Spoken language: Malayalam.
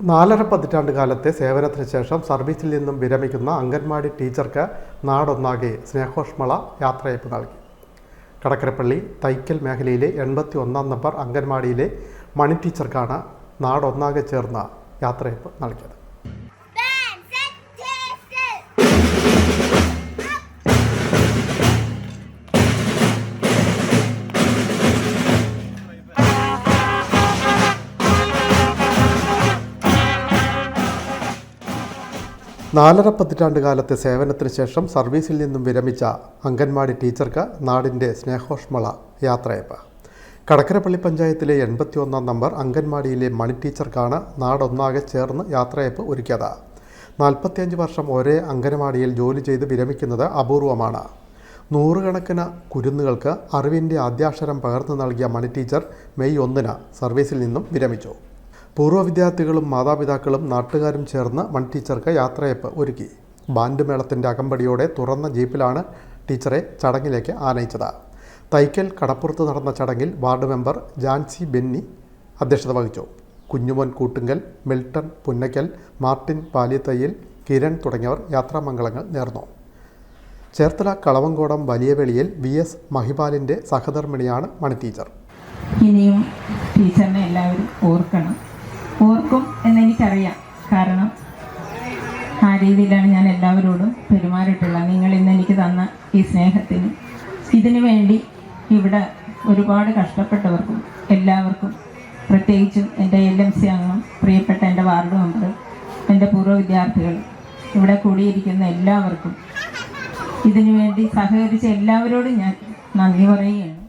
നാലര പതിറ്റാണ്ട് കാലത്തെ സേവനത്തിന് ശേഷം സർവീസിൽ നിന്നും വിരമിക്കുന്ന അംഗൻവാടി ടീച്ചർക്ക് നാടൊന്നാകെ സ്നേഹോഷ്മള യാത്രയപ്പ് നൽകി. കടക്കരപ്പള്ളി തൈക്കൽ മേഖലയിലെ എൺപത്തി ഒന്നാം നമ്പർ അംഗൻവാടിയിലെ മണി ടീച്ചർക്കാണ് നാടൊന്നാകെ ചേർന്ന യാത്രയപ്പ് നൽകിയത്. നാലര പതിറ്റാണ്ട് കാലത്തെ സേവനത്തിന് ശേഷം സർവീസിൽ നിന്നും വിരമിച്ച അംഗൻവാടി ടീച്ചർക്ക് നാടിന്റെ സ്നേഹോഷ്മള യാത്രയപ്പ്. കടക്കരപ്പള്ളി പഞ്ചായത്തിലെ എൺപത്തി ഒന്നാം നമ്പർ അംഗൻവാടിയിലെ മണി ടീച്ചർക്കാണ് നാടൊന്നാകെ ചേർന്ന് യാത്രയപ്പ് ഒരുക്കിയത്. നാൽപ്പത്തിയഞ്ച് വർഷം ഒരേ അംഗൻവാടിയിൽ ജോലി ചെയ്ത് വിരമിക്കുന്നത് അപൂർവമാണ്. നൂറുകണക്കിന് കുരുന്നുകൾക്ക് അറിവിന്റെ ആദ്യാക്ഷരം പകർന്നു നൽകിയ മണി ടീച്ചർ മെയ് ഒന്നിന് സർവീസിൽ നിന്നും വിരമിച്ചു. പൂർവ വിദ്യാർത്ഥികളും മാതാപിതാക്കളും നാട്ടുകാരും ചേർന്ന് മൺ ടീച്ചർക്ക് യാത്രയപ്പ് ഒരുക്കി. ബാൻഡ് മേളത്തിന്റെ അകമ്പടിയോടെ തുറന്ന ജീപ്പിലാണ് ടീച്ചറെ ചടങ്ങിലേക്ക് ആനയിച്ചത്. തൈക്കൽ കടപ്പുറത്ത് നടന്ന ചടങ്ങിൽ വാർഡ് മെമ്പർ ജാൻസി ബെന്നി അധ്യക്ഷത വഹിച്ചു. കുഞ്ഞുമോൻ കൂട്ടുങ്കൽ മിൽട്ടൺ പുന്നക്കൽ മാർട്ടിൻ പാലിയത്തയ്യൽ കിരൺ തുടങ്ങിയവർ യാത്രാമംഗളങ്ങൾ നേർന്നു. ചേർത്തല കളവങ്കോടം വലിയവെളിയിൽ വി എസ് മഹിപാലിന്റെ സഹധർമ്മിണിയാണ് മണി ടീച്ചർ. ഇനിയും ടീച്ചറിനെ എല്ലാവരും ഓർക്കണം. ഓർക്കും എന്നെനിക്കറിയാം കാരണം ആ രീതിയിലാണ് ഞാൻ എല്ലാവരോടും പെരുമാറിയിട്ടുള്ളത്. നിങ്ങൾ ഇന്ന് എനിക്ക് തന്ന ഈ സ്നേഹത്തിന്. ഇതിനു വേണ്ടി ഇവിടെ ഒരുപാട് കഷ്ടപ്പെട്ടവർക്കും എല്ലാവർക്കും പ്രത്യേകിച്ചും എന്റെ എൽ എം സി അംഗം പ്രിയപ്പെട്ട എന്റെ വാർഡ് മെമ്പർ എന്റെ പൂർവ വിദ്യാർത്ഥികൾ ഇവിടെ കൂടിയിരിക്കുന്ന എല്ലാവർക്കും ഇതിനു വേണ്ടി സഹകരിച്ച എല്ലാവരോടും ഞാൻ നന്ദി പറയുകയാണ്.